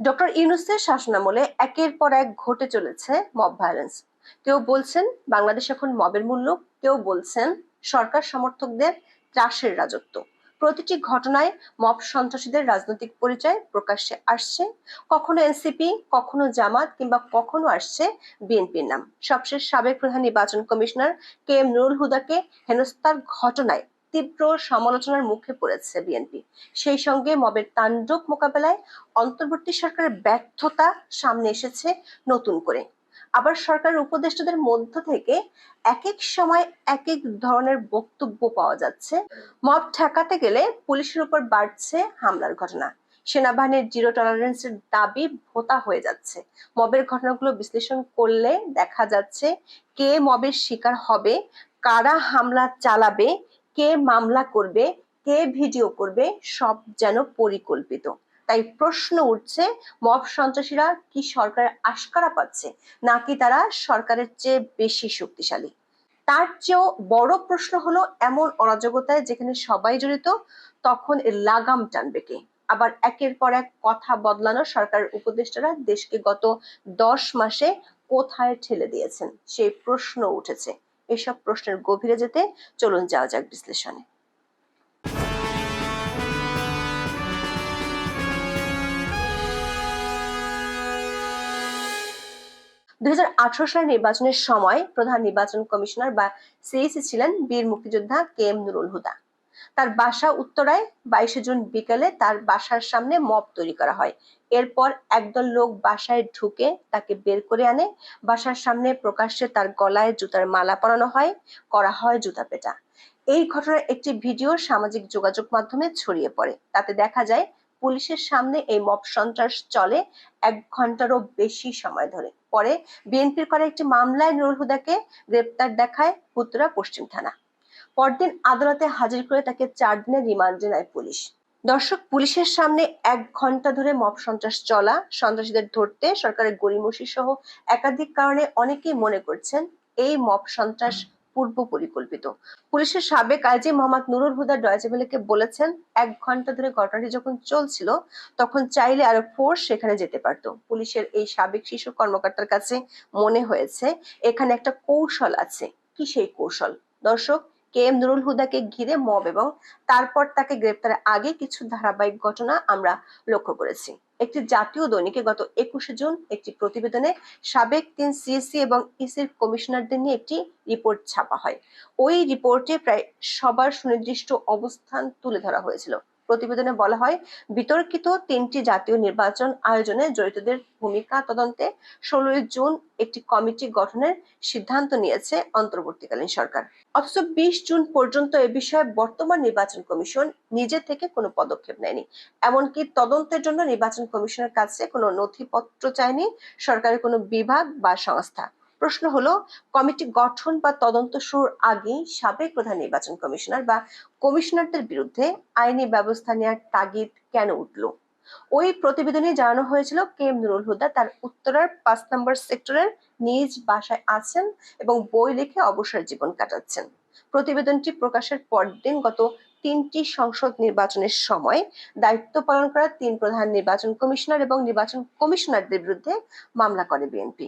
Doctor ইউনুসের শাসনামলে একের পর এক ঘটে চলেছে মব ভায়োলেন্স কেউ বলছেন, বাংলাদেশ এখন মবের মূল্য। কেউ বলছেন, সরকার সমর্থকদের ত্রাসের রাজত্ব। প্রতিটি ঘটনায় মব সন্ত্রাসীদের রাজনৈতিক পরিচয় প্রকাশ্যে আসছে। কখনো এনসিপি, কখনো জামাত, কিংবা কখনো আসছে বিএনপির নাম। সবশেষ সাবেক প্রধান নির্বাচন কমিশনার কে এম নুরুল হুদাকে হেনস্থার ঘটনায় তীব্র সমালোচনার মুখে পড়েছে বিএনপি। সেই সঙ্গে মবের তাণ্ডব মোকাবেলায় অন্তর্বর্তী সরকারের ব্যর্থতা সামনে এসেছে নতুন করে। আবার সরকারের উপদেষ্টাদের মধ্য থেকে এক এক সময় এক এক ধরনের বক্তব্য পাওয়া যাচ্ছে। মব ঠেকাতে গেলে পুলিশের উপর বাড়ছে হামলার ঘটনা। সেনাবাহিনীর জিরো টলারেন্সের দাবি ভোতা হয়ে যাচ্ছে। মবের ঘটনাগুলো বিশ্লেষণ করলে দেখা যাচ্ছে কে মবের শিকার হবে, কারা হামলা চালাবে কে মামলা করবে, কে ভিডিও করবে, সব যেন পরিকল্পিত। তাই প্রশ্ন উঠছে, মব সন্ত্রাসীরা কি সরকারের আশকারা পাচ্ছে, নাকি তারা সরকারের চেয়ে বেশি শক্তিশালী? তার চেয়েও বড় প্রশ্ন হলো, এমন অরাজকতায় যেখানে সবাই জড়িত, তখন এর লাগাম টানবে কে? আবার একের পর এক কথা বদলানো সরকারের উপদেষ্টারা দেশকে গত দশ মাসে কোথায় ঠেলে দিয়েছেন, সেই প্রশ্ন উঠেছে। এসব প্রশ্নের গভীরে যেতে চলুন যাওয়া যাক বিশ্লেষণে। দুই হাজার আঠারো সালের নির্বাচনের সময় প্রধান নির্বাচন কমিশনার বা সিইসি ছিলেন বীর মুক্তিযোদ্ধা কে এম নুরুল হুদা। তার বাসা উত্তরায় বাইশে জুন বিকেলে তার বাসার সামনে মব তৈরি করা হয়। এরপর একদল লোক বাসায় ঢুকে তাকে বের করে আনে। বাসার সামনে প্রকাশ্যে তার গলায় জুতার মালা পরানো হয়, করা হয় জুতা পেটা। এই ঘটনার একটি ভিডিও সামাজিক যোগাযোগ মাধ্যমে ছড়িয়ে পড়ে। তাতে দেখা যায়, পুলিশের সামনে এই মব সন্ত্রাস চলে এক ঘন্টারও বেশি সময় ধরে। পরে বিএনপির করা একটি মামলায় নুরুল হুদাকে গ্রেপ্তার দেখায় উত্তরা পশ্চিম থানা। পরদিন আদালতে হাজির করে তাকে চার দিনের রিমান্ডে নেয় পুলিশ। দর্শক, পুলিশের সামনে এক ঘণ্টা ধরে মব সন্ত্রাস চলা, সন্ত্রাসীদের ধরতে, সরকারের গড়িমসি সহ একাধিক কারণে অনেকেই মনে করছেন এই মব সন্ত্রাস পূর্ব পরিকল্পিত পুলিশের সাবেক আইজি মোহাম্মদ নুরুল হুদা ডয়চেবেলেকে বলেছেন, এক ঘণ্টা ধরে ঘটনাটি যখন চলছিল, তখন চাইলে আরও ফোর্স সেখানে যেতে পারত। পুলিশের এই সাবেক শিশু কর্মকর্তার কাছে মনে হয়েছে, এখানে একটা কৌশল আছে। কি সেই কৌশল? দর্শক কে এম নুরুল হুদাকে ঘিরে মব এবং তারপর তাকে গ্রেপ্তারের আগে কিছু ধারাবাহিক ঘটনা আমরা লক্ষ্য করেছি। একটি জাতীয় দৈনিকে গত একুশে জুন একটি প্রতিবেদনে সাবেক তিন সিএসি এবং ইসির কমিশনারদের নিয়ে একটি রিপোর্ট ছাপা হয়। ওই রিপোর্টে প্রায় সবার সুনির্দিষ্ট অবস্থান তুলে ধরা হয়েছিল। প্রতিবেদনে বলা হয়, বিতর্কিত তিনটি জাতীয় নির্বাচন আয়োজনে জড়িতদের ভূমিকা তদন্তে ষোলোই জুন একটি কমিটি গঠনের সিদ্ধান্ত নিয়েছে অন্তর্বর্তীকালীন সরকার। অথচ বিশ জুন পর্যন্ত এ বিষয়ে বর্তমান নির্বাচন কমিশন নিজে থেকে কোনো পদক্ষেপ নেয়নি। এমনকি তদন্তের জন্য নির্বাচন কমিশনের কাছে কোনো নথিপত্র চায়নি সরকারের কোনো বিভাগ বা সংস্থা। প্রশ্ন হলো, কমিটি গঠন বা তদন্ত শুরুর আগেই সাবেক প্রধান নির্বাচন কমিশনার বা কমিশনারদের বিরুদ্ধে আইনি ব্যবস্থা নেওয়ার তাগিদ কেন উঠল? ওই প্রতিবেদনে জানানো হয়েছিল, কে এম নুরুল হুদা তার উত্তরার পাঁচ নম্বর সেক্টরের নিজ বাসায় আছেন এবং বই লিখে অবসর জীবন কাটাচ্ছেন। প্রতিবেদনটি প্রকাশের পরদিন গত তিনটি সংসদ নির্বাচনের সময় দায়িত্ব পালন করা তিন প্রধান নির্বাচন কমিশনার এবং নির্বাচন কমিশনারদের বিরুদ্ধে মামলা করে বিএনপি।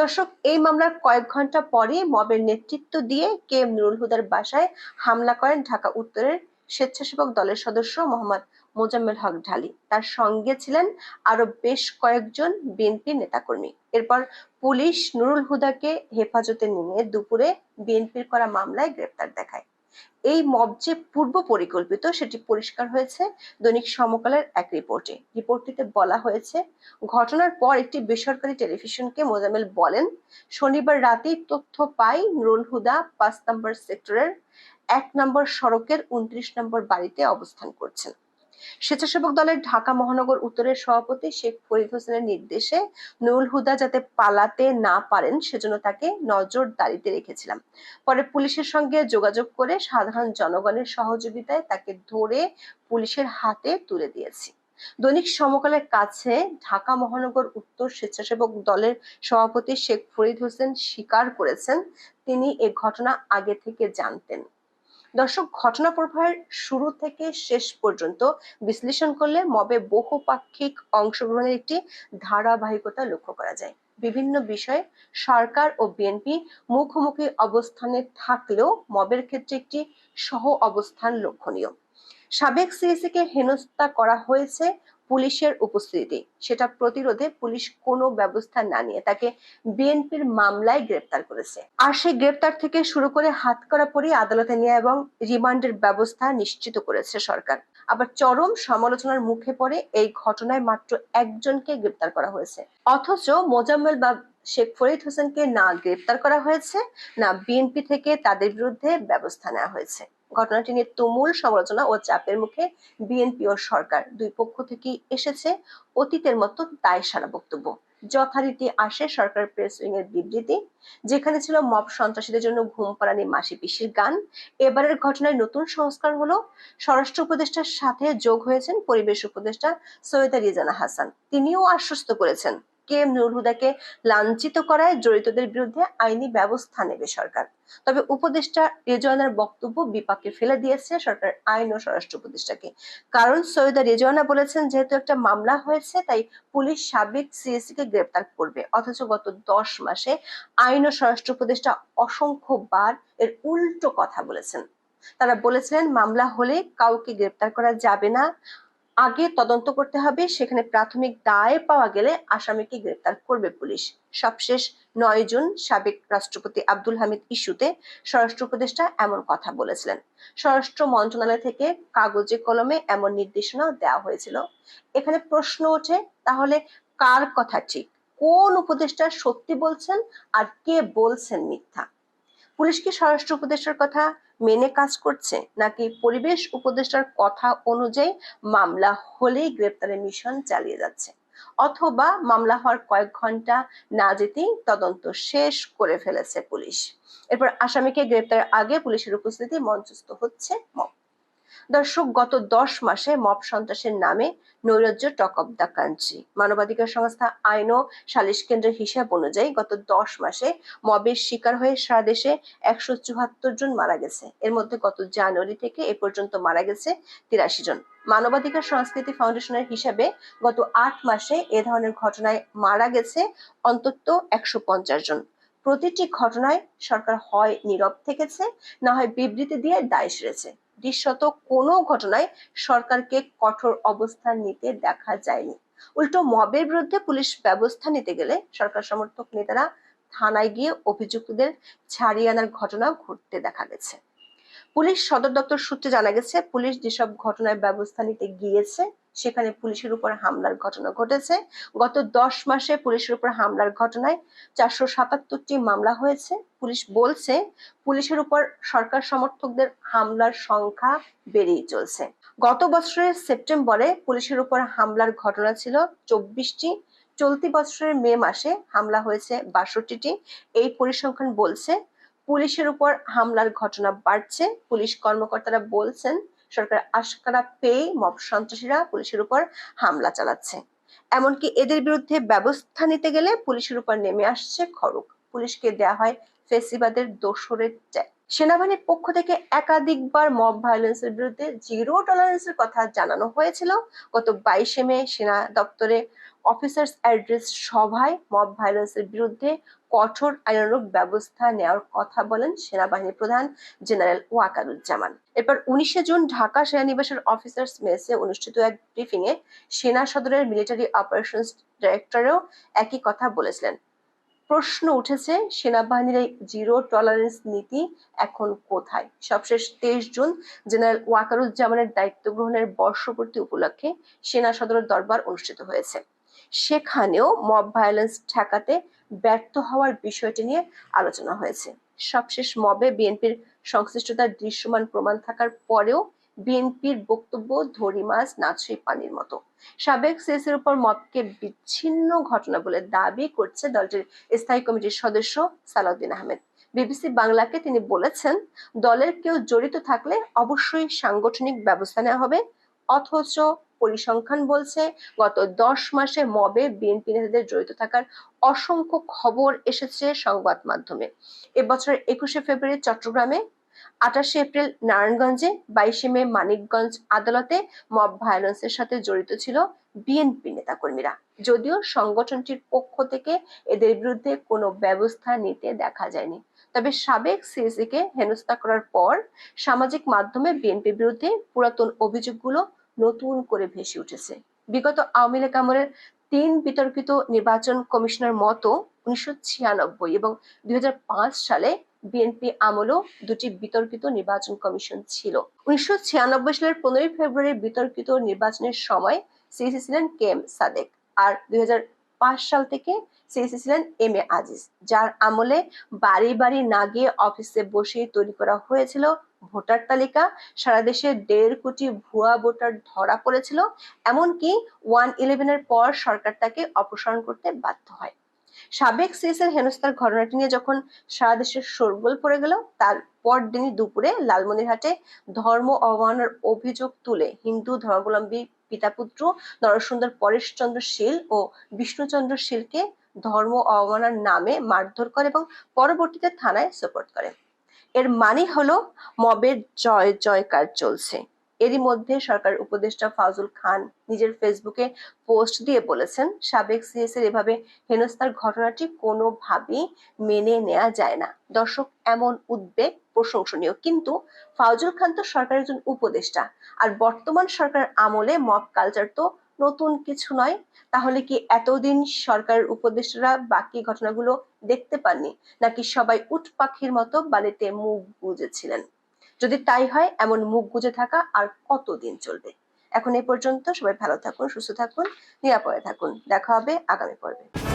দর্শক, এই মামলার কয়েক ঘণ্টা পরে মবের নেতৃত্ব দিয়ে কে এম নুরুল হুদার বাসায় হামলা করেন ঢাকা উত্তরের স্বেচ্ছাসেবক দলের সদস্য মোহাম্মদ মোজাম্মেল হক ঢালি। তার সঙ্গে ছিলেন আরও বেশ কয়েকজন বিএনপি নেতাকর্মী। এরপর পুলিশ নুরুল হুদাকে হেফাজতে নিয়ে দুপুরে বিএনপির করা মামলায় গ্রেপ্তার দেখায়। এই মব যে পূর্ব পরিকল্পিত সেটি পরিষ্কার হয়েছে দৈনিক সমকালের এক রিপোর্টে রিপোর্টটিতে বলা হয়েছে, ঘটনার পর একটি বেসরকারি টেলিভিশনকে মোজামেল বলেন, শনিবার রাতেই তথ্য পাই নুরুল হুদা পাঁচ নম্বর সেক্টরের এক নম্বর সড়কের উনত্রিশ নম্বর বাড়িতে অবস্থান করছেন। স্বেচ্ছাসেবক দলের ঢাকা মহানগর উত্তরের সভাপতি শেখ ফরিদ হোসেনের নির্দেশে নুরুল হুদা যাতে পালাতে না পারেন, সেজন্য তাকে নজরদারিতে রেখেছিলাম। পরে পুলিশের সঙ্গে যোগাযোগ করে সাধারণ জনগণের সহযোগিতায় তাকে ধরে পুলিশের হাতে তুলে দিয়েছি। দৈনিক সমকালের কাছে ঢাকা মহানগর উত্তর স্বেচ্ছাসেবক দলের সভাপতি শেখ ফরিদ হোসেন স্বীকার করেছেন, তিনি এ ঘটনা আগে থেকে জানতেন। দর্শক, ঘটনা প্রবাহের শুরু থেকে শেষ পর্যন্ত বিশ্লেষণ করলে মবে বহুপাক্ষিক অংশগ্রহণের একটি ধারাবাহিকতা লক্ষ্য করা যায়। বিভিন্ন বিষয়ে সরকার ও বিএনপি মুখোমুখি অবস্থানে থাকলেও মবের ক্ষেত্রে একটি সহ অবস্থান লক্ষণীয়। সাবেক সিএসি কে হেনস্থা করা হয়েছে পুলিশের উপস্থিতি। সেটা প্রতিরোধে পুলিশ কোনো ব্যবস্থা না নিয়ে তাকে বিএনপির মামলায় গ্রেপ্তার করেছে। আর সেই গ্রেপ্তার থেকে শুরু করে হাত করা পরি আদালতে নিয়ে এবং রিমান্ডের ব্যবস্থা নিশ্চিত করেছে সরকার। আবার চরম সমালোচনার মুখে পড়ে এই ঘটনায় মাত্র একজনকে গ্রেপ্তার করা হয়েছে। অথচ মোজাম্মেল বা শেখ ফরিদ হোসেনকে না গ্রেপ্তার করা হয়েছে, না বিএনপি থেকে তাদের বিরুদ্ধে ব্যবস্থা নেওয়া হয়েছে। ঘটনাটি নিয়ে তুমুল সমালোচনা ও চাপের মুখে বিএনপি ও সরকার দুই পক্ষ থেকেই এসেছে অতীতের মতো দায় সারা বক্তব্য। যথারীতি আসে সরকার প্রেস উইং এর বিবৃতি, যেখানে ছিল মব সন্ত্রাসীদের জন্য ঘুম পাড়ানি মাসি পিসির গান। এবারের ঘটনায় নতুন সংস্কার হলো, স্বরাষ্ট্র উপদেষ্টার সাথে যোগ হয়েছেন পরিবেশ উপদেষ্টা সৈয়দা রিজানা হাসান। তিনিও আশ্বস্ত করেছেন। কে নুরুল হুদাকে লাঞ্ছিত করায় জড়িতদের বিরুদ্ধে আইনি ব্যবস্থা নেবে সরকার। তবে উপদেষ্টা রেজওয়ানার বক্তব্য বিপাকে ফেলে দিয়েছে সরকার আইন ও স্বরাষ্ট্র উপদেষ্টাকে। কারণ সৈয়দা রেজওয়ানা বলেছেন, যেহেতু একটা মামলা হয়েছে, তাই পুলিশ সাবেক সিএসসি কে গ্রেপ্তার করবে। অথচ গত দশ মাসে আইন ও স্বরাষ্ট্র উপদেষ্টা অসংখ্যবার এর উল্টো কথা বলেছেন। তারা বলেছিলেন, মামলা হলে কাউকে গ্রেপ্তার করা যাবে না। আগে তদন্ত করতে হবে। সেখানে প্রাথমিক দায় পাওয়া গেলে আসামিকে গ্রেপ্তার করবে পুলিশ। সবশেষ নয় জুন সাবেক রাষ্ট্রপতি আব্দুল হামিদ ইস্যুতে স্বরাষ্ট্র উপদেষ্টা এমন কথা বলেছিলেন। স্বরাষ্ট্র মন্ত্রণালয় থেকে কাগজে কলমে এমন নির্দেশনা দেওয়া হয়েছিল। এখানে প্রশ্ন ওঠে, তাহলে কার কথা ঠিক? কোন উপদেষ্টা সত্যি বলছেন আর কে বলছেন মিথ্যা? পুলিশ কি স্বরাষ্ট্র উপদেষ্টার কথা মেনে কাজ করছে, নাকি পরিবেশ উপদেষ্টার কথা অনুযায়ী মামলা হলেই গ্রেপ্তারের মিশন চালিয়ে যাচ্ছে? অথবা মামলা হওয়ার কয়েক ঘণ্টা না যেতেই তদন্ত শেষ করে ফেলেছে পুলিশ। এরপর আসামিকে গ্রেপ্তারের আগে পুলিশের উপস্থিতি মঞ্চস্থ হচ্ছে দর্শক, গত দশ মাসে মব সন্ত্রাসের নামে নৈরাজ্য টক অব দ্য কান্ট্রি। মানবাধিকার সংস্থা আইন ও সালিশ কেন্দ্রের হিসাব অনুযায়ী গত দশ মাসে মবের শিকার হয়ে সারা দেশে একশো চুয়াত্তর জন মারা গেছে। এর মধ্যে গত জানুয়ারি থেকে এ পর্যন্ত মারা গেছে তিরাশি জন। মানবাধিকার সংস্কৃতি ফাউন্ডেশনের হিসাবে গত আট মাসে এ ধরনের ঘটনায় মারা গেছে অন্তত একশো পঞ্চাশ জন। প্রতিটি ঘটনায় সরকার হয় নীরব থেকেছে, না হয় বিবৃতি দিয়ে দায় সেরেছে। দৃশ্যত কোনো ঘটনায় সরকারকে কঠোর অবস্থান নিতে দেখা যায়নি। উল্টো মবের বিরুদ্ধে পুলিশ ব্যবস্থা নিতে গেলে সরকার সমর্থক নেতারা থানায় গিয়ে অভিযুক্তদের ছাড়িয়ে আনার ঘটনা ঘটতে দেখা গেছে। পুলিশ সদর দপ্তর সূত্রে জানা গেছে, পুলিশ যেসব ঘটনায় ব্যবস্থা নিতে গিয়েছে সেখানে পুলিশের উপর হামলার ঘটনা ঘটেছে। গত দশ মাসে পুলিশের উপর হামলার ঘটনায় চারশো সাতাত্তরটি মামলা হয়েছে। পুলিশ বলছে, পুলিশের উপর সরকার সমর্থকদের হামলার সংখ্যা বেড়েই চলছে। গত বছরের সেপ্টেম্বরে পুলিশের উপর হামলার ঘটনা ছিল চব্বিশটি। চলতি বছরের মে মাসে হামলা হয়েছে বাষট্টিটি। এই পরিসংখ্যান বলছে, পুলিশের উপর হামলার ঘটনা বাড়ছে। পুলিশ কর্মকর্তারা বলছেন সরকার আশকারা পেয়ে মব সন্ত্রাসীরা পুলিশের উপর হামলা চালাচ্ছে। এমনকি এদের বিরুদ্ধে ব্যবস্থা নিতে গেলে পুলিশের উপর নেমে আসছে খড়ক পুলিশকে দেয়া হয় ফেসিবাদের দোসরের ট্যাগ সেনাবাহিনীর পক্ষ থেকে একাধিকবার মব ভায়োলেন্সের বিরুদ্ধে জিরো টলারেন্সের কথা জানানো হয়েছিল। গত বাইশে মে সেনা দপ্তরে অফিসার্স অ্যাড্রেস সভায় মব ভায়োলেন্সের বিরুদ্ধে কঠোর আইনানুগ ব্যবস্থা নেওয়ার কথা বলেন সেনাবাহিনী প্রধান জেনারেল ওয়াকারুজ্জামান। এরপর উনিশে জুন ঢাকা সেনানিবাসের অফিসার্স মেসে অনুষ্ঠিত এক ব্রিফিং এ সেনা সদরের মিলিটারি অপারেশনস ডাইরেক্টরেও একই কথা বলেছিলেন। প্রশ্ন উঠেছে, সেনাবাহিনীর এই জিরো টলারেন্স নীতি এখন কোথায়? সবশেষ তেইশ জুন জেনারেল ওয়াকারুজ্জামানের দায়িত্ব গ্রহণের বর্ষপূর্তি উপলক্ষে সেনা সদরের দরবার অনুষ্ঠিত হয়েছে। সেখানেও মব ভায়োলেন্স ঠেকাতে ব্যর্থ হওয়ার বিষয়টি নিয়ে আলোচনা হয়েছে। সবশেষ মবে বিএনপির সংশ্লিষ্টতার দৃশ্যমান প্রমাণ থাকার পরেও বিএনপির বক্তব্য ধরি মাছ নাচই পানির মতো। সাবেক সিএসির উপর মবকে বিচ্ছিন্ন ঘটনা বলে দাবি করছে দলটির স্থায়ী কমিটির সদস্য সালাউদ্দিন আহমেদ। বিবিসি বাংলাকে তিনি বলেছেন, দলের কেউ জড়িত থাকলে অবশ্যই সাংগঠনিক ব্যবস্থা নেওয়া হবে। অথচ পরিসংখ্যান বলছে গত দশ মাসে মবে বিএনপি নেতাদের জড়িত থাকার অসংখ্য খবর এসেছে সংবাদ মাধ্যমে। এবছরের একুশে ফেব্রুয়ারি চট্টগ্রামে, আঠাশে এপ্রিল নারায়ণগঞ্জে, বাইশে মে মানিকগঞ্জ আদালতে মব ভায়োলেন্সের সাথে জড়িত ছিল বিএনপি নেতাকর্মীরা। যদিও সংগঠনটির পক্ষ থেকে এদের বিরুদ্ধে কোনো ব্যবস্থা নিতে দেখা যায়নি। তবে সাবেক সিএসি কে হেনস্থা করার পর সামাজিক মাধ্যমে বিএনপির বিরুদ্ধে পুরাতন অভিযোগগুলো নতুন করে ভেসে উঠেছে। বিগত আওয়ামী লীগ আমলের তিন বিতর্কিত নির্বাচন কমিশনের মতো উনিশশো ছিয়ানব্বই এবং দুই হাজার পাঁচ সালে বিএনপি আমলেও দুটি বিতর্কিত নির্বাচন কমিশন ছিল। উনিশশো ছিয়ানব্বই সালের পনেরোই ফেব্রুয়ারি বিতর্কিত নির্বাচনের সময় সিইসি ছিলেন কে এম সাদেক। আর দুই হাজার পাঁচ সাল থেকে সিইসি ছিলেন এম এ আজিজ, যার আমলে বাড়ি বাড়ি না গিয়ে অফিসে বসেই তৈরি করা হয়েছিল ভোটার তালিকা। সারা দেশে দেড় কোটি ভুয়া ভোটার ধরা পড়েছিল, এমনকি ওয়ান ইলেভেনের পর সরকার তাকে অপসারণ করতে বাধ্য হয়। সাবেক সিএসের হেনস্থার ঘটনাটি নিয়ে যখন সারা দেশের শোরগোল পড়ে গেল, তার পরদিনই দুপুরে লালমনিরহাটে ধর্ম অবমাননার অভিযোগ তুলে হিন্দু ধর্মাবলম্বী পিতাপুত্র নরসুন্দর পরেশচন্দ্র শীল ও বিষ্ণুচন্দ্র শীলকে ধর্ম অবমাননার নামে মারধর করে এবং পরবর্তীতে থানায় সোপর্দ করে। এর মানে হলো মবের জয় জয়কার চলছে। এরই মধ্যে সরকার উপদেষ্টা ফাজুল খান নিজের ফেসবুকে পোস্ট দিয়ে বলেছেন, সাবেক সিএস এর এভাবে হেনস্থার ঘটনাটি কোনোভাবেই মেনে নেওয়া যায় না। দর্শক, এমন উদ্বেগ প্রশংসনীয়। কিন্তু ফাউজুল খান তো সরকারের একজন উপদেষ্টা। আর বর্তমান সরকার আমলে মব কালচার তো নতুন কিছু নয়, তাহলে কি এতদিন সরকারের উপদেষ্টারা বাকি ঘটনাগুলো দেখতে পাননি? নাকি সবাই উট পাখির মতো বালিতে মুখ গুজেছিলেন? যদি তাই হয়, এমন মুখ গুজে থাকা আর কতদিন চলবে? এখন এই পর্যন্ত সবাই ভালো থাকুন, সুস্থ থাকুন, নিরাপদে থাকুন। দেখা হবে আগামী পর্বে।